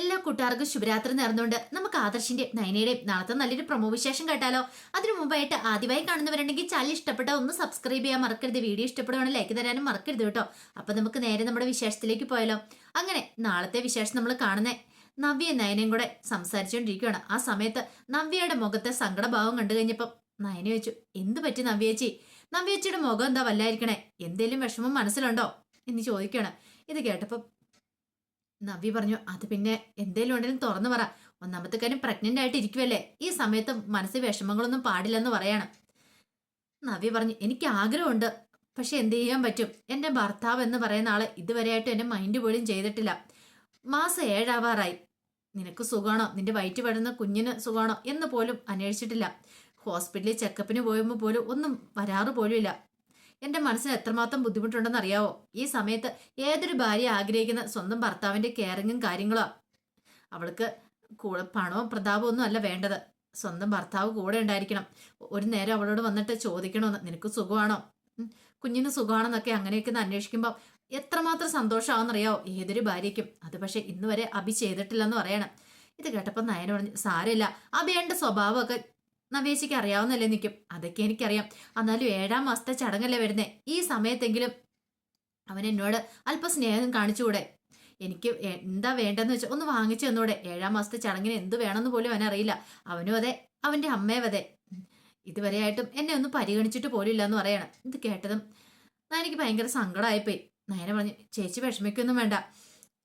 എല്ലാ കൂട്ടുകാർക്കും ശുഭരാത്രി നേർന്നുകൊണ്ട് നമുക്ക് ആദർശിന്റെ നയനയുടെയും നാളത്തെ നല്ലൊരു പ്രമോ വിശേഷം കേട്ടാലോ? അതിനു മുമ്പായിട്ട് ആദ്യമായി കാണുന്നവരുണ്ടെങ്കിൽ ചാനൽ ഇഷ്ടപ്പെട്ട ഒന്ന് സബ്സ്ക്രൈബ് ചെയ്യാൻ മറക്കരുത്. വീഡിയോ ഇഷ്ടപ്പെടുകയാണ് ലൈക്ക് തരാനും മറക്കരുത് കേട്ടോ. അപ്പൊ നമുക്ക് നേരെ നമ്മുടെ വിശേഷത്തിലേക്ക് പോയാലോ? അങ്ങനെ നാളത്തെ വിശേഷം നമ്മൾ കാണുന്നേ നവ്യ നയനയും കൂടെ സംസാരിച്ചുകൊണ്ടിരിക്കുകയാണ്. ആ സമയത്ത് നവ്യയുടെ മുഖത്തെ സങ്കടഭാവം കണ്ടു കഴിഞ്ഞപ്പം നയന ചോദിച്ചു എന്ത് പറ്റി നവ്യേച്ചി? നവ്യേച്ചിയുടെ മുഖം എന്താ വല്ലായിരിക്കണേ? എന്തേലും വിഷമം മനസ്സിലുണ്ടോ? എന്ന് ചോദിക്കുകയാണ്. ഇത് കേട്ടപ്പം നവ്യ പറഞ്ഞു അത് പിന്നെ എന്തേലും ഉണ്ടെങ്കിലും തുറന്നു പറ. ഒന്നാമത്തെ കാര്യം പ്രഗ്നന്റ് ആയിട്ട് ഇരിക്കുവല്ലേ? ഈ സമയത്ത് മനസ്സിൽ വിഷമങ്ങളൊന്നും പാടില്ലെന്ന് പറയാണ്. നവ്യ പറഞ്ഞു എനിക്ക് ആഗ്രഹമുണ്ട്. പക്ഷെ എന്ത് ചെയ്യാൻ പറ്റും? എന്റെ ഭർത്താവ് എന്ന് പറയുന്ന ആൾ ഇതുവരെയായിട്ട് എന്റെ മൈൻഡ് പോലും ചെയ്തിട്ടില്ല. മാസം ഏഴാവാറായി. നിനക്ക് സുഖമാണോ? നിന്റെ വയറ്റ് പെടുന്ന കുഞ്ഞിന് സുഖമാണോ? എന്ന് പോലും അന്വേഷിച്ചിട്ടില്ല. ഹോസ്പിറ്റലിൽ ചെക്കപ്പിന് പോയുമ്പോൾ പോലും ഒന്നും വരാറ് പോലുമില്ല. എന്റെ മനസ്സിന് എത്രമാത്രം ബുദ്ധിമുട്ടുണ്ടെന്ന് അറിയാവോ ഈ സമയത്ത് ഏതൊരു ഭാര്യ ആഗ്രഹിക്കുന്ന സ്വന്തം ഭർത്താവിന്റെ കെയറിങ്ങും കാര്യങ്ങളോ. അവൾക്ക് പണവും പ്രതാപവും ഒന്നും അല്ല വേണ്ടത്. സ്വന്തം ഭർത്താവ് കൂടെ ഉണ്ടായിരിക്കണം. ഒരു നേരം അവളോട് വന്നിട്ട് ചോദിക്കണമെന്ന് നിനക്ക് സുഖമാണോ? കുഞ്ഞിന് സുഖമാണെന്നൊക്കെ അങ്ങനെയൊക്കെ അന്വേഷിക്കുമ്പോൾ എത്രമാത്രം സന്തോഷമാണെന്നറിയാവോ? ഏതൊരു ഭാര്യയ്ക്കും. അത് പക്ഷെ ഇന്ന് വരെ അഭി ചെയ്തിട്ടില്ലെന്ന് പറയണം. ഇത് കേട്ടപ്പോൾ നയന പറഞ്ഞു സാരമില്ല. അഭിയുടെ സ്വഭാവമൊക്കെ നവേശിക്ക് അറിയാവുന്നല്ലേ നിൽക്കും അതൊക്കെ എനിക്കറിയാം. എന്നാലും ഏഴാം മാസത്തെ ചടങ്ങല്ലേ വരുന്നേ. ഈ സമയത്തെങ്കിലും അവൻ എന്നോട് അല്പ സ്നേഹം കാണിച്ചുകൂടെ? എനിക്ക് എന്താ വേണ്ടെന്ന് വെച്ചാൽ ഒന്ന് വാങ്ങിച്ചു തന്നൂടെ. ഏഴാം മാസത്തെ ചടങ്ങിന് എന്ത് വേണമെന്ന് പോലും അവനറിയില്ല അവനും അതെ അവന്റെ അമ്മയും അതെ. ഇതുവരെയായിട്ടും എന്നെ ഒന്ന് പരിഗണിച്ചിട്ട് പോലും ഇല്ല എന്ന് പറയണം. ഇത് കേട്ടതും എനിക്ക് ഭയങ്കര സങ്കടമായിപ്പോയി നയന പറഞ്ഞു ചേച്ചി വിഷമിക്കൊന്നും വേണ്ട.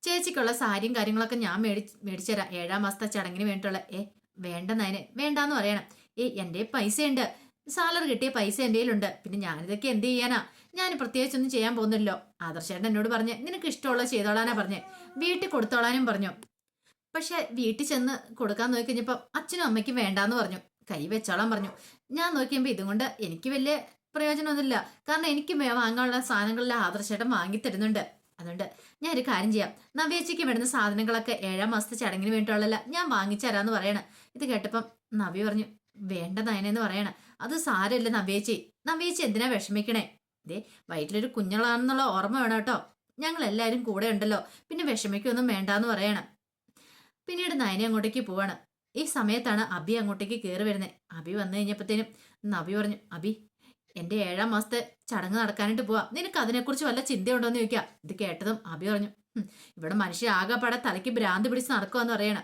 ചേച്ചിക്കുള്ള സാരിയും കാര്യങ്ങളൊക്കെ ഞാൻ മേടി മേടിച്ചുതരാം. ഏഴാം മാസത്തെ ചടങ്ങിന് വേണ്ടിയിട്ടുള്ള ഏ വേണ്ട നയനെ വേണ്ടാന്ന് പറയണം. ഏ എന്റെ പൈസയുണ്ട്. സാലറി കിട്ടിയ പൈസ എന്റെ കയ്യിലുണ്ട്. പിന്നെ ഞാനിതൊക്കെ എന്ത് ചെയ്യാനാ? ഞാൻ പ്രത്യേകിച്ചൊന്നും ചെയ്യാൻ പോകുന്നില്ലല്ലോ. ആദർശേട്ടൻ എന്നോട് പറഞ്ഞ് നിനക്ക് ഇഷ്ടമുള്ള ചെയ്തോളാനാ പറഞ്ഞ്. വീട്ടിൽ കൊടുത്തോളാനും പറഞ്ഞു. പക്ഷെ വീട്ടിൽ ചെന്ന് കൊടുക്കാൻ നോക്കി കഴിഞ്ഞപ്പോൾ അച്ഛനും അമ്മയ്ക്കും വേണ്ടാന്ന് പറഞ്ഞു. കൈ വെച്ചോളാൻ പറഞ്ഞു. ഞാൻ നോക്കിയപ്പോൾ ഇതും കൊണ്ട് എനിക്ക് വലിയ പ്രയോജനമൊന്നുമില്ല. കാരണം എനിക്ക് വാങ്ങാനുള്ള സാധനങ്ങളെല്ലാം ആദർശേട്ടൻ വാങ്ങി തരുന്നുണ്ട്. അതുകൊണ്ട് ഞാൻ ഒരു കാര്യം ചെയ്യാം. നവ്യേച്ചിക്ക് വേണ്ടുന്ന സാധനങ്ങളൊക്കെ ഏഴാം മാസത്തെ ചടങ്ങിന് വേണ്ടിയിട്ടുള്ളല്ല ഞാൻ വാങ്ങിച്ചു പറയണം. ഇത് കേട്ടപ്പം നവ്യ പറഞ്ഞു വേണ്ട നയനെന്ന് പറയണ. അത് സാരമില്ല നവ്യേച്ചി നവ്യേച്ചി എന്തിനാ വിഷമിക്കണേ? ഇതേ വയറ്റിലൊരു കുഞ്ഞുങ്ങളാണെന്നുള്ള ഓർമ്മ വേണം കേട്ടോ. ഞങ്ങൾ എല്ലാവരും കൂടെ ഉണ്ടല്ലോ. പിന്നെ വിഷമിക്കൊന്നും വേണ്ടാന്ന് പറയണം. പിന്നീട് നയനെ അങ്ങോട്ടേക്ക് പോവാണ്. ഈ സമയത്താണ് അബി അങ്ങോട്ടേക്ക് കയറി വരുന്നത് അബി വന്നു കഴിഞ്ഞപ്പോഴത്തേനും നബി പറഞ്ഞു അബി എന്റെ ഏഴാം മാസത്തെ ചടങ്ങ് നടക്കാനായിട്ട് പോവാ. നിനക്ക് അതിനെക്കുറിച്ച് വല്ല ചിന്തയുണ്ടോ എന്ന് ചോദിക്കാം. ഇത് കേട്ടതും അബി പറഞ്ഞു. ഇവിടെ മനുഷ്യ ആകെപ്പാടെ തലയ്ക്ക് ഭ്രാന്ത് പിടിച്ച് നടക്കുവാന്ന് പറയണം.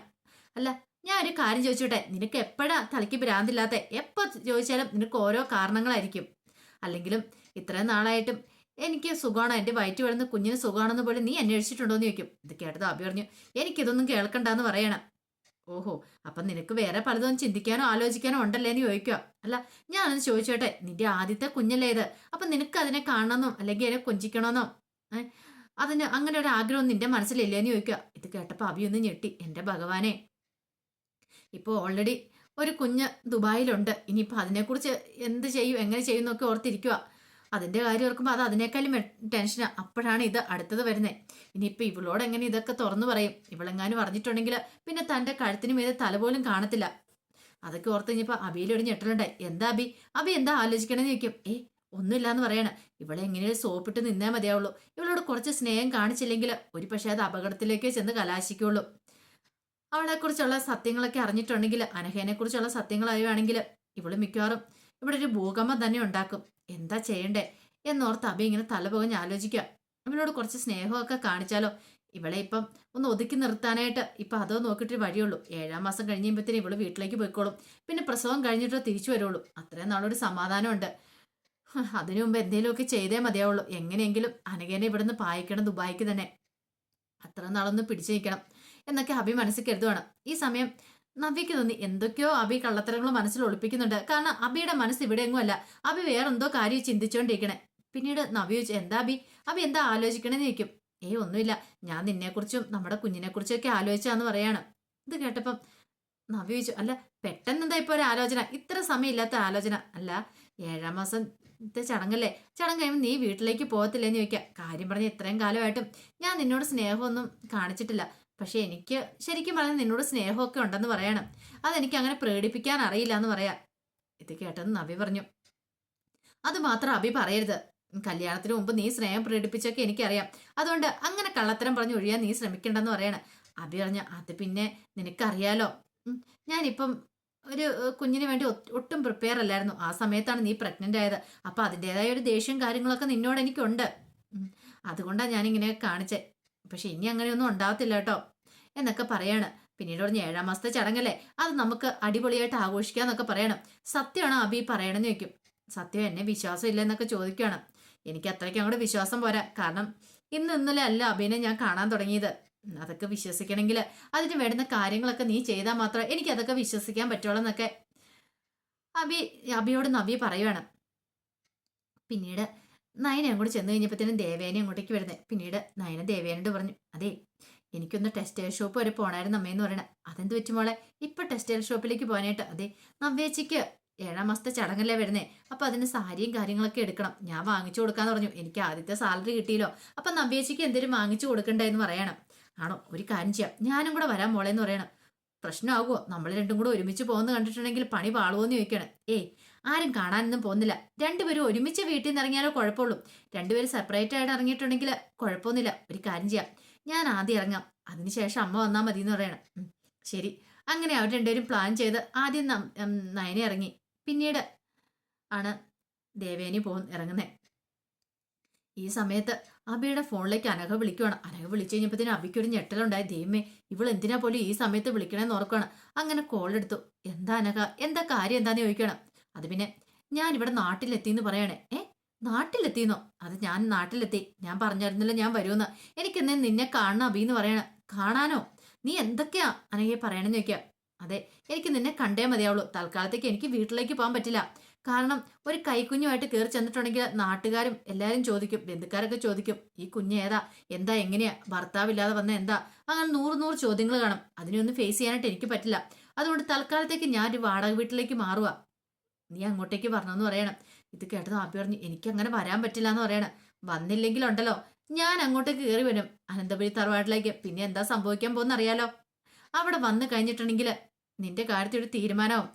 അല്ല ഞാൻ ഒരു കാര്യം ചോദിച്ചോട്ടെ. നിനക്ക് എപ്പോഴാ തലയ്ക്ക് ഭ്രാന്തില്ലാത്ത? എപ്പോ ചോദിച്ചാലും നിനക്ക് ഓരോ കാരണങ്ങളായിരിക്കും. അല്ലെങ്കിലും ഇത്രയും നാളായിട്ടും എനിക്ക് സുഖമാണോ? എന്റെ വയറ്റ് വളർന്ന് കുഞ്ഞിന് സുഖമാണെന്ന് പോലും നീ അന്വേഷിച്ചിട്ടുണ്ടോ എന്ന് ചോദിക്കും. ഇത് കേട്ടത് അബി പറഞ്ഞു. എനിക്കിതൊന്നും കേൾക്കണ്ടെന്ന് പറയണം. ഓഹോ അപ്പം നിനക്ക് വേറെ പലതും ചിന്തിക്കാനോ ആലോചിക്കാനോ ഉണ്ടല്ലേ എന്ന് ചോദിക്കുക അല്ല ഞാനൊന്ന് ചോദിച്ചോട്ടെ നിന്റെ ആദ്യത്തെ കുഞ്ഞല്ലേ ഇത്? അപ്പം നിനക്ക് അതിനെ കാണണമെന്നോ അല്ലെങ്കിൽ അതിനെ കൊഞ്ചിക്കണമെന്നോ? അതിന് അങ്ങനെ ഒരു ആഗ്രഹം നിന്റെ മനസ്സിലില്ലേ എന്ന് ചോദിക്കുക ഇത് കേട്ടപ്പോൾ അവിയൊന്ന് ഞെട്ടി. എന്റെ ഭഗവാനെ. ഇപ്പോൾ ഓൾറെഡി ഒരു കുഞ്ഞ് ദുബായിലുണ്ട്. ഇനിയിപ്പോൾ അതിനെക്കുറിച്ച് എന്ത് ചെയ്യും എങ്ങനെ ചെയ്യും എന്നൊക്കെ ഓർത്തിരിക്കുക അതിന്റെ കാര്യം ഓർക്കുമ്പോൾ അത് അതിനേക്കാളും ടെൻഷൻ അപ്പോഴാണ് ഇത് അടുത്തത് വരുന്നത് ഇനിയിപ്പോൾ ഇവളോട് എങ്ങനെ ഇതൊക്കെ തുറന്നു പറയും? ഇവളെങ്ങാനും പറഞ്ഞിട്ടുണ്ടെങ്കിൽ പിന്നെ തന്റെ കഴുത്തിന് മീതെ തല പോലും കാണത്തില്ല. അതൊക്കെ ഓർത്ത് കഴിഞ്ഞപ്പോൾ അബിയിലൊരു ഞെട്ടലുണ്ടായി. എന്താ അബി? അബി എന്താ ആലോചിക്കണമെന്ന് ചോദിക്കും. ഏ ഒന്നുമില്ല എന്ന് പറയണം. ഇവളെ എങ്ങനെയും സോപ്പിട്ട് നിന്നേ മതിയാവുള്ളൂ. ഇവളോട് കുറച്ച് സ്നേഹം കാണിച്ചില്ലെങ്കിൽ ഒരു പക്ഷേ അത് അപകടത്തിലേക്ക് ചെന്ന് കലാശിക്കുള്ളൂ. അവളെക്കുറിച്ചുള്ള സത്യങ്ങളൊക്കെ അറിഞ്ഞിട്ടുണ്ടെങ്കിൽ അനഹേനെക്കുറിച്ചുള്ള സത്യങ്ങൾ അറിയുവാണെങ്കിൽ ഇവൾ മിക്കവാറും ഇവിടെ ഒരു ഭൂകമ്പം തന്നെ ഉണ്ടാക്കും. എന്താ ചെയ്യണ്ടേ? എന്നോർത്ത് അബി ഇങ്ങനെ തലപുകഞ്ഞ് ആലോചിക്കുക. അവനോട് കുറച്ച് സ്നേഹമൊക്കെ കാണിച്ചാലോ? ഇവളെ ഇപ്പം ഒന്ന് ഒതുക്കി നിർത്താനായിട്ട് ഇപ്പം അതോ നോക്കിയിട്ട് വഴിയുള്ളൂ. ഏഴാം മാസം കഴിയുമ്പോഴത്തേന് ഇവൾ വീട്ടിലേക്ക് പോയിക്കോളും. പിന്നെ പ്രസവം കഴിഞ്ഞിട്ട് തിരിച്ചു വരുള്ളൂ. അത്രയും നാളൊരു സമാധാനമുണ്ട്. അതിനു മുമ്പ് എന്തെങ്കിലുമൊക്കെ ചെയ്തേ മതിയാവുള്ളൂ. എങ്ങനെയെങ്കിലും അനഘേനെ ഇവിടുന്ന് പായിക്കണം ദുബായിക്ക് തന്നെ. അത്ര നാളൊന്ന് പിടിച്ചു നിൽക്കണം എന്നൊക്കെ അഭി മനസ്സിൽ കരുതുവാണ്. ഈ സമയം നവ്യക്ക് തോന്നി എന്തൊക്കെയോ അഭി കള്ളത്തരങ്ങൾ മനസ്സിൽ ഒളിപ്പിക്കുന്നുണ്ട്. കാരണം അബിയുടെ മനസ്സ് ഇവിടെ എങ്ങും അല്ല അഭി വേറെന്തോ കാര്യം ചിന്തിച്ചുകൊണ്ടിരിക്കണേ പിന്നീട് നവ്യ ചോദിച്ചു എന്താ അഭി അഭി എന്താ ആലോചിക്കണേന്ന് ചോദിക്കും. ഏയ് ഒന്നുമില്ല. ഞാൻ നിന്നെക്കുറിച്ചും നമ്മുടെ കുഞ്ഞിനെക്കുറിച്ചും ഒക്കെ ആലോചിച്ചാന്ന് പറയാണ്. ഇത് കേട്ടപ്പം നവ്യ ചോദിച്ചു അല്ല പെട്ടെന്ന് എന്താ ഇപ്പൊ ഒരു ആലോചന? ഇത്ര സമയമില്ലാത്ത ആലോചന. അല്ല ഏഴാം മാസത്തെ ചടങ്ങല്ലേ? ചടങ്ങ് കഴിയുമ്പോൾ നീ വീട്ടിലേക്ക് പോകത്തില്ലെന്ന് ചോദിക്കാം. കാര്യം പറഞ്ഞ് ഇത്രയും കാലമായിട്ടും ഞാൻ നിന്നോട് സ്നേഹമൊന്നും കാണിച്ചിട്ടില്ല. പക്ഷെ എനിക്ക് ശരിക്കും പറഞ്ഞാൽ നിന്നോട് സ്നേഹമൊക്കെ ഉണ്ടെന്ന് പറയണം. അതെനിക്ക് അങ്ങനെ പ്രകടിപ്പിക്കാൻ അറിയില്ല എന്ന് പറയാം ഇത് കേട്ടെന്ന് നബി പറഞ്ഞു. അത് മാത്രം അബി പറയരുത്. കല്യാണത്തിന് മുമ്പ് നീ സ്നേഹം പ്രകടിപ്പിച്ചൊക്കെ എനിക്കറിയാം. അതുകൊണ്ട് അങ്ങനെ കള്ളത്തരം പറഞ്ഞ് ഒഴിയാൻ നീ ശ്രമിക്കണ്ടെന്ന് പറയണം. അബി പറഞ്ഞ അത് പിന്നെ നിനക്കറിയാലോ. ഞാനിപ്പം ഒരു കുഞ്ഞിന് വേണ്ടി ഒട്ടും പ്രിപ്പയർ അല്ലായിരുന്നു. ആ സമയത്താണ് നീ പ്രഗ്നന്റ് ആയത്. അപ്പൊ അതിന്റെതായ ഒരു ദേഷ്യം കാര്യങ്ങളൊക്കെ നിന്നോട് എനിക്കുണ്ട്. അതുകൊണ്ടാണ് ഞാനിങ്ങനെ കാണിച്ചേ. പക്ഷെ ഇനി അങ്ങനെയൊന്നും ഉണ്ടാവത്തില്ല കേട്ടോ. എന്നൊക്കെ പറയാണ്. പിന്നീട് പറഞ്ഞ ഏഴാം മാസത്തെ ചടങ്ങല്ലേ? അത് നമുക്ക് അടിപൊളിയായിട്ട് ആഘോഷിക്കാന്നൊക്കെ പറയണം. സത്യമാണ് അബി പറയണമെന്ന് ചോദിക്കും. സത്യം എന്നെ വിശ്വാസം ഇല്ല എന്നൊക്കെ ചോദിക്കുകയാണ്. എനിക്ക് അത്രയ്ക്ക് അങ്ങോട്ട് വിശ്വാസം പോരാ. കാരണം ഇന്ന് ഇന്നലെ അല്ല അബിനെ ഞാൻ കാണാൻ തുടങ്ങിയത്. അതൊക്കെ വിശ്വസിക്കണമെങ്കിൽ അതിന് വേണ്ടുന്ന കാര്യങ്ങളൊക്കെ നീ ചെയ്താൽ മാത്രമേ എനിക്ക് അതൊക്കെ വിശ്വസിക്കാൻ പറ്റുള്ളൂ എന്നൊക്കെ അബി അബിയോട് നബി പറയുവാണ്. പിന്നീട് നയന അങ്ങോട്ട് ചെന്ന് കഴിഞ്ഞപ്പോഴത്തേനും ദേവേനെ അങ്ങോട്ടേക്ക് വരുന്നത് പിന്നീട് നയന ദേവേനോട് പറഞ്ഞു അതെ എനിക്കൊന്ന് ടെക്സ്റ്റൈൽ ഷോപ്പ് വരെ പോണായിരുന്നു അമ്മയെന്ന് പറയണ. അതെന്ത് പറ്റും മോളെ? ഇപ്പൊ ടെക്സ്റ്റൈൽ ഷോപ്പിലേക്ക് പോകാനായിട്ട്. അതെ നവ്യേച്ചിക്ക് ഏഴാം മാസത്തെ ചടങ്ങല്ലേ വരുന്നേ. അപ്പൊ അതിന് സാരിയും കാര്യങ്ങളൊക്കെ എടുക്കണം. ഞാൻ വാങ്ങിച്ചു കൊടുക്കാന്ന് പറഞ്ഞു. എനിക്ക് ആദ്യത്തെ സാലറി കിട്ടിയല്ലോ. അപ്പൊ നവ്യേച്ചിക്ക് എന്തെങ്കിലും വാങ്ങിച്ചു കൊടുക്കണ്ടേ എന്ന് പറയണം. ആണോ? ഒരു കാര്യം ചെയ്യാം. ഞാനും കൂടെ വരാൻ മോളെ എന്ന് പറയണം. പ്രശ്നമാകുമോ നമ്മൾ രണ്ടും കൂടെ ഒരുമിച്ച് പോകുന്ന കണ്ടിട്ടുണ്ടെങ്കിൽ പണി പാളുവോന്ന് ചോദിക്കണം. ഏയ് ആരും കാണാനൊന്നും പോകുന്നില്ല. രണ്ടുപേരും ഒരുമിച്ച് വീട്ടിൽ നിന്ന് ഇറങ്ങിയാലോ കുഴപ്പമുള്ളൂ. രണ്ടുപേരും സെപ്പറേറ്റ് ആയിട്ട് ഇറങ്ങിയിട്ടുണ്ടെങ്കിൽ കുഴപ്പമൊന്നുമില്ല. ഒരു കാര്യം ചെയ്യാം. ഞാൻ ആദ്യം ഇറങ്ങാം. അതിനുശേഷം അമ്മ വന്നാൽ മതി എന്ന് പറയണം ശരി. അങ്ങനെ അവർ രണ്ടുപേരും പ്ലാൻ ചെയ്ത് ആദ്യം നയനെ ഇറങ്ങി. പിന്നീട് ആണ് ദേവേനി പോകുന്ന ഇറങ്ങുന്നത് ഈ സമയത്ത് അബിയുടെ ഫോണിലേക്ക് അനഘ വിളിക്കുവാണ്. അനഘ വിളിച്ചു കഴിഞ്ഞപ്പോഴത്തേനും അബിക്ക് ഒരു ഞെട്ടലുണ്ടായി. ദൈവമേ ഇവൾ എന്തിനാ പോലും ഈ സമയത്ത് വിളിക്കണമെന്ന് ഓർക്കുകയാണ് അങ്ങനെ കോൾ എടുത്തു. എന്താ അനഘ? എന്താ കാര്യം? എന്താന്ന് ചോദിക്കണം അത് പിന്നെ ഞാൻ ഇവിടെ നാട്ടിലെത്തി എന്ന് പറയണേ. ഏ? നാട്ടിലെത്തിന്നോ അത് ഞാൻ നാട്ടിലെത്തി. ഞാൻ പറഞ്ഞായിരുന്നല്ലോ ഞാൻ വരുമെന്ന്. എനിക്കെന്നെ നിന്നെ കാണണം അബി എന്ന് പറയണ. കാണാനോ? നീ എന്തൊക്കെയാ അനഘയെ പറയണെന്ന് ചോദിക്കാം അതെ എനിക്ക് നിന്നെ കണ്ടേ മതിയാവുള്ളൂ. തൽക്കാലത്തേക്ക് എനിക്ക് വീട്ടിലേക്ക് പോകാൻ പറ്റില്ല. കാരണം ഒരു കൈക്കുഞ്ഞുമായിട്ട് കയറി ചെന്നിട്ടുണ്ടെങ്കിൽ നാട്ടുകാരും എല്ലാവരും ചോദിക്കും ബന്ധുക്കാരൊക്കെ ചോദിക്കും ഈ കുഞ്ഞ് ഏതാ? എന്താ എങ്ങനെയാ? ഭർത്താവില്ലാതെ വന്ന എന്താ? അങ്ങനെ നൂറ് നൂറ് ചോദ്യങ്ങൾ കാണും. അതിനൊന്നും ഫേസ് ചെയ്യാനായിട്ട് എനിക്ക് പറ്റില്ല. അതുകൊണ്ട് തൽക്കാലത്തേക്ക് ഞാൻ ഒരു വാടക വീട്ടിലേക്ക് മാറുക നീ അങ്ങോട്ടേക്ക് വരണമെന്ന് പറയണം. ഇത് കേട്ടത് ആപ്പി പറഞ്ഞു എനിക്ക് അങ്ങനെ വരാൻ പറ്റില്ല എന്ന് പറയണം. വന്നില്ലെങ്കിലുണ്ടല്ലോ. ഞാൻ അങ്ങോട്ടേക്ക് കയറി വരും. അനന്തപുരി തറവാട്ടിലേക്ക്. പിന്നെ എന്താ സംഭവിക്കാൻ പോകുന്ന അറിയാലോ അവിടെ വന്നു കഴിഞ്ഞിട്ടുണ്ടെങ്കിൽ നിന്റെ കാര്യത്തിൽ ഒരു തീരുമാനവും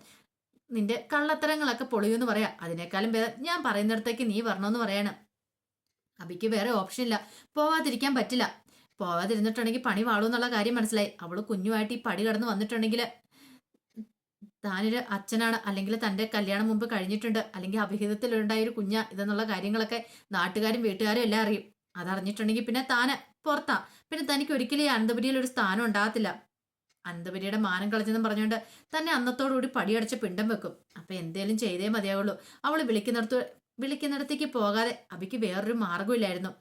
നിന്റെ കള്ളത്തരങ്ങളൊക്കെ പൊളിയൂന്ന് പറയാം. അതിനേക്കാളും ഭേദം ഞാൻ പറയുന്നിടത്തേക്ക് നീ വരണമെന്ന് പറയണം. അബിക്ക് വേറെ ഓപ്ഷൻ ഇല്ല. പോവാതിരിക്കാൻ പറ്റില്ല. പോവാതിരുന്നിട്ടുണ്ടെങ്കിൽ പണി വാളൂ എന്നുള്ള കാര്യം മനസ്സിലായി. അവൾ കുഞ്ഞുമായിട്ട് ഈ പടി കടന്ന് വന്നിട്ടുണ്ടെങ്കിൽ താനൊരു അച്ഛനാണ് അല്ലെങ്കിൽ തന്റെ കല്യാണം മുമ്പ് കഴിഞ്ഞിട്ടുണ്ട്. അല്ലെങ്കിൽ അഭിഹിതത്തിലുണ്ടായ ഒരു കുഞ്ഞ ഇതെന്നുള്ള കാര്യങ്ങളൊക്കെ നാട്ടുകാരും വീട്ടുകാരും എല്ലാം അറിയും. അതറിഞ്ഞിട്ടുണ്ടെങ്കിൽ പിന്നെ താന് പുറത്താ. പിന്നെ തനിക്ക് ഒരിക്കലും ഈ അനന്തപുരിയിൽ ഒരു സ്ഥാനം ഉണ്ടാകത്തില്ല. അനന്തപുരിയുടെ മാനം കളഞ്ഞെന്നും പറഞ്ഞുകൊണ്ട് തന്നെ അന്നത്തോടുകൂടി പടിയടച്ച് പിണ്ടം വെക്കും. അപ്പൊ എന്തേലും ചെയ്തേ മതിയാവുള്ളൂ. അവൾ വിളിക്കുന്നിടത്ത് വിളിക്കുന്നിടത്തേക്ക് പോകാതെ അബിക്ക് വേറൊരു മാർഗമില്ലായിരുന്നു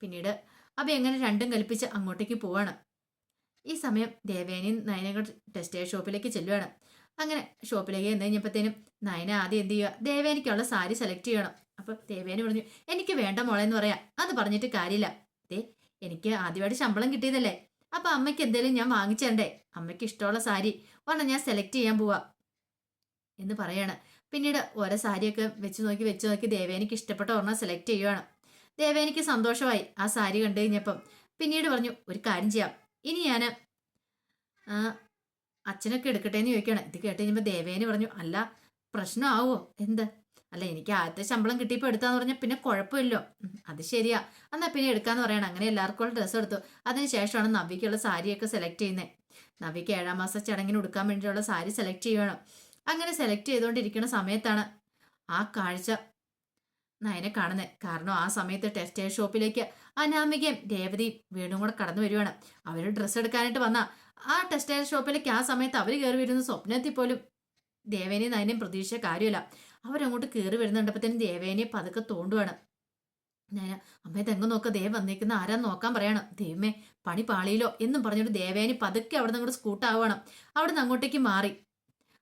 പിന്നീട് അബി എങ്ങനെ രണ്ടും കൽപ്പിച്ച് അങ്ങോട്ടേക്ക് പോവാണ്. ഈ സമയം ദേവേനി നയനകൾ ടെക്സ്റ്റൈൽ ഷോപ്പിലേക്ക് ചെല്ലുവാണ്. അങ്ങനെ ഷോപ്പിലേക്ക് എന്ന് കഴിഞ്ഞപ്പോഴത്തേനും നയന ആദ്യം എന്ത് ചെയ്യുക ദേവേനിക്കുള്ള സാരി സെലക്ട് ചെയ്യണം. അപ്പൊ ദേവേനി പറഞ്ഞു എനിക്ക് വേണ്ട മോളെ എന്ന് പറയാം. അത് പറഞ്ഞിട്ട് കാര്യമില്ല. ദേ എനിക്ക് ആദ്യമായിട്ട് ശമ്പളം കിട്ടിയതല്ലേ? അപ്പൊ അമ്മയ്ക്ക് എന്തേലും ഞാൻ വാങ്ങിച്ചു തരണ്ടേ അമ്മയ്ക്ക് ഇഷ്ടമുള്ള സാരി. ഒരെണ്ണം ഞാൻ സെലക്ട് ചെയ്യാൻ പോവാ. എന്ന് പറയാണ്. പിന്നീട് ഓരോ സാരിയൊക്കെ വെച്ച് നോക്കി വെച്ച് നോക്കി ദേവേനിക്ക് ഇഷ്ടപ്പെട്ട ഒരെണ്ണം സെലക്ട് ചെയ്യുവാണ്. ദേവേനിക്ക് സന്തോഷമായി ആ സാരി കണ്ടു കഴിഞ്ഞപ്പം പിന്നീട് പറഞ്ഞു ഒരു കാര്യം ചെയ്യാം. ഇനി ഞാൻ അച്ഛനൊക്കെ എടുക്കട്ടെ എന്ന് ചോദിക്കുകയാണ്. ഇത് കേട്ട് കഴിഞ്ഞപ്പോൾ ദേവേനി പറഞ്ഞു അല്ല പ്രശ്നമാവോ? എന്ത്? അല്ല എനിക്ക് ആദ്യത്തെ ശമ്പളം കിട്ടിയപ്പോൾ എടുത്താന്ന് പറഞ്ഞാൽ പിന്നെ കുഴപ്പമില്ലോ. അത് ശരിയാ. എന്നാ പിന്നെ എടുക്കാന്ന് പറയണം. അങ്ങനെ എല്ലാവർക്കും ഡ്രസ്സ് എടുത്തു. അതിനുശേഷമാണ് നവിക്കുള്ള സാരിയൊക്കെ സെലക്ട് ചെയ്യുന്നത് നവിക്ക് ഏഴാം മാസ ചടങ്ങിന് ഉടുക്കാൻ വേണ്ടിയുള്ള സാരി സെലക്ട് ചെയ്യണം. അങ്ങനെ സെലക്ട് ചെയ്തുകൊണ്ടിരിക്കുന്ന സമയത്താണ് ആ കാഴ്ച നയനെ കാണുന്നത് കാരണം ആ സമയത്ത് ടെക്സ്റ്റൈൽ ഷോപ്പിലേക്ക് അനാമികയും രേവതിയും വീണ്ടും കൂടെ കടന്നു വരുവാണ്. അവർ ഡ്രസ്സ് എടുക്കാനായിട്ട് വന്ന ആ ടെക്സ്റ്റൈൽ ഷോപ്പിലേക്ക് ആ സമയത്ത് അവർ കയറി വരുന്ന സ്വപ്നത്തിൽ പോലും ദേവേനെയും നയനെയും പ്രതീക്ഷിച്ച കാര്യമില്ല. അവരങ്ങോട്ട് കയറി വരുന്നുണ്ടപ്പത്തേനും ദേവേനെ പതുക്കെ തോണ്ടുവാണ്. ഞാൻ അമ്മയെ തെങ്ങ് നോക്ക. ദേവ് വന്നേക്കുന്ന ആരാ നോക്കാൻ പറയണം. ദേവമേ പണി പാളിയിലോ എന്നും പറഞ്ഞിട്ട് ദേവേനി പതുക്കെ അവിടെ നിന്ന് സ്കൂട്ടാവണം അവിടെ നിന്ന് അങ്ങോട്ടേക്ക് മാറി.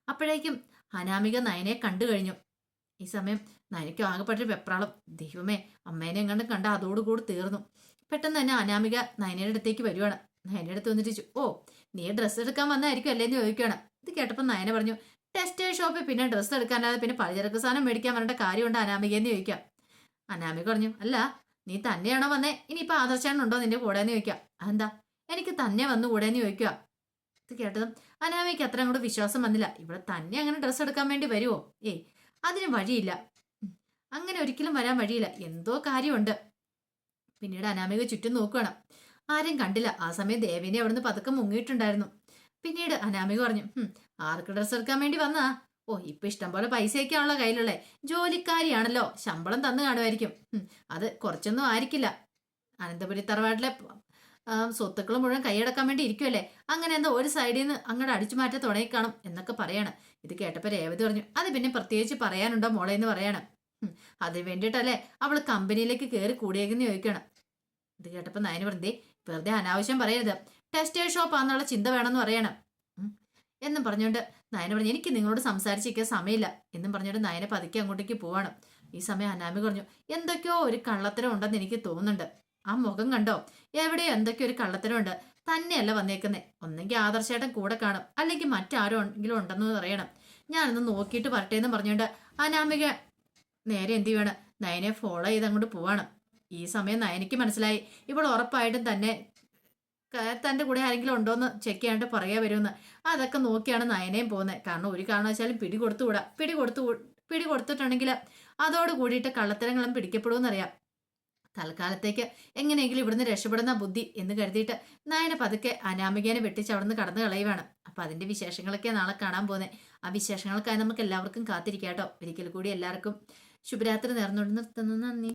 അപ്പോഴേക്കും അനാമിക നയനെ കണ്ടു കഴിഞ്ഞു. ഈ സമയം നയനയ്ക്ക് ആകെപ്പെട്ടൊരു വെപ്രാളം. ദൈവമേ അമ്മേനെ എങ്ങാണ്ട് കണ്ട അതോടുകൂടി തീർന്നു. പെട്ടെന്ന് തന്നെ അനാമിക നയനയുടെ അടുത്തേക്ക് വരുവാണ്. നയനയുടെ അടുത്ത് വന്നിട്ട് ഓ നീ ഡ്രസ്സ് എടുക്കാൻ വന്നായിരിക്കും അല്ലേന്ന് ചോദിക്കുകയാണ് ഇത് കേട്ടപ്പോൾ നയന പറഞ്ഞു ടെക്സ്റ്റൈൽ ഷോപ്പിൽ പിന്നെ ഡ്രസ്സ് എടുക്കാനല്ലാതെ പിന്നെ പലചരക്ക് സാധനം മേടിക്കാൻ വരേണ്ട കാര്യമുണ്ട് അനാമികയെന്ന് ചോദിക്കാം. അനാമിക പറഞ്ഞു അല്ല നീ തന്നെയാണോ വന്നേ? ഇനിയിപ്പോൾ ആദർശാനുണ്ടോ നിന്റെ കൂടെ എന്ന് ചോദിക്കാം. അതെന്താ? എനിക്ക് തന്നെ വന്നു കൂടെ എന്ന് ചോദിക്കുക. ഇത് കേട്ടതും അനാമിക്ക് അത്ര അങ്ങോട്ട് വിശ്വാസം വന്നില്ല. ഇവിടെ തന്നെ അങ്ങനെ ഡ്രസ്സ് എടുക്കാൻ വേണ്ടി വരുമോ ഏയ് അതിന് വഴിയില്ല. അങ്ങനെ ഒരിക്കലും വരാൻ വഴിയില്ല. എന്തോ കാര്യമുണ്ട്. പിന്നീട് അനാമിക ചുറ്റും നോക്കുകയാണ് ആരും കണ്ടില്ല. ആ സമയം ദേവിനെ അവിടുന്ന് പതുക്കെ മുങ്ങിയിട്ടുണ്ടായിരുന്നു. പിന്നീട് അനാമിക പറഞ്ഞു "ഹും, ആർക്ക് ഡ്രസ്സ് എടുക്കാൻ വേണ്ടി വന്നാ ഓ ഇപ്പൊ ഇഷ്ടം പോലെ പൈസയൊക്കെ ആണല്ലോ കയ്യിലുള്ളത് ജോലിക്കാരിയാണല്ലോ ശമ്പളം തന്നു കാണുമായിരിക്കും. അത് കുറച്ചൊന്നും ആയിരിക്കില്ല. അനന്തപുരി തറവാട്ടിലെ സ്വത്തുക്കൾ മുഴുവൻ കൈയടക്കാൻ വേണ്ടി ഇരിക്കുമല്ലേ അങ്ങനെ എന്തോ ഒരു സൈഡിൽ നിന്ന് അങ്ങോട്ട് അടിച്ചു മാറ്റാൻ തുടങ്ങിക്കാണും എന്നൊക്കെ പറയാണ്. ഇത് കേട്ടപ്പോ രേവതി പറഞ്ഞു അത് പിന്നെ പ്രത്യേകിച്ച് പറയാനുണ്ടോ മോളെ? എന്ന് പറയാണ്. "ഹും, അതിന് വേണ്ടിയിട്ടല്ലേ അവൾ കമ്പനിയിലേക്ക് കയറി കൂടിയേക്കെന്ന് ചോദിക്കണം. ഇത് കേട്ടപ്പോ നയന് വെറുതെ വെറുതെ അനാവശ്യം പറയരുത്. ടെക്സ്റ്റൈൽ ആണെന്നുള്ള ചിന്ത വേണമെന്ന് പറയണം. എന്നും പറഞ്ഞുകൊണ്ട് നയന പറഞ്ഞു എനിക്ക് നിങ്ങളോട് സംസാരിച്ചിരിക്കാൻ സമയമില്ല. എന്നും പറഞ്ഞുകൊണ്ട് നയനെ പതുക്കെ അങ്ങോട്ടേക്ക് പോവാണ്. ഈ സമയം അനാമി പറഞ്ഞു എന്തൊക്കെയോ ഒരു കള്ളത്തരം ഉണ്ടെന്ന് എനിക്ക് തോന്നുന്നുണ്ട്. ആ മുഖം കണ്ടോ? എവിടെയോ എന്തൊക്കെയോ ഒരു കള്ളത്തരം ഉണ്ട്. തന്നെയല്ല വന്നേക്കുന്നേ. ഒന്നെങ്കിൽ ആദർശേട്ടൻ കൂടെ കാണും. അല്ലെങ്കിൽ മറ്റാരോ എങ്കിലും ഉണ്ടെന്ന് പറയണം. ഞാനൊന്ന് നോക്കിയിട്ട് വരട്ടെ എന്ന് പറഞ്ഞുകൊണ്ട് അനാമിക നേരെ എന്ത് ചെയ്യണം നയനെ ഫോളോ ചെയ്ത് അങ്ങോട്ട് പോവാണ്. ഈ സമയം നയനയ്ക്ക് മനസ്സിലായി. ഇവൾ ഉറപ്പായിട്ടും തന്നെ തന്റെ കൂടെ ആരെങ്കിലും ഉണ്ടോന്ന് ചെക്ക് ചെയ്യാണ്ട് പറയാൻ വരുമെന്ന് അതൊക്കെ നോക്കിയാണ് നയനയും പോകുന്നത് കാരണം ഒരു കാരണവശാലും പിടി കൊടുത്തുകൂടാ പിടി കൊടുത്തു പിടി കൊടുത്തിട്ടുണ്ടെങ്കിൽ അതോട് കൂടിയിട്ട് കള്ളത്തരങ്ങളും പിടിക്കപ്പെടുമെന്നറിയാം തൽക്കാലത്തേക്ക് എങ്ങനെയെങ്കിലും ഇവിടുന്ന് രക്ഷപ്പെടുന്ന ബുദ്ധി എന്ന് കരുതിയിട്ട് നയന പതുക്കെ അനാമികേനെ വെട്ടിച്ച് അവിടുന്ന് കടന്നു കളയുവാണ്. അപ്പം അതിന്റെ വിശേഷങ്ങളൊക്കെ നാളെ കാണാൻ പോകുന്നത് ആ വിശേഷങ്ങൾക്കായി നമുക്ക് എല്ലാവർക്കും കാത്തിരിക്കാം കേട്ടോ ഒരിക്കൽ കൂടി എല്ലാവർക്കും ശുഭരാത്രി നേർന്നുകൊണ്ട് നിർത്തുന്നു. നന്ദി.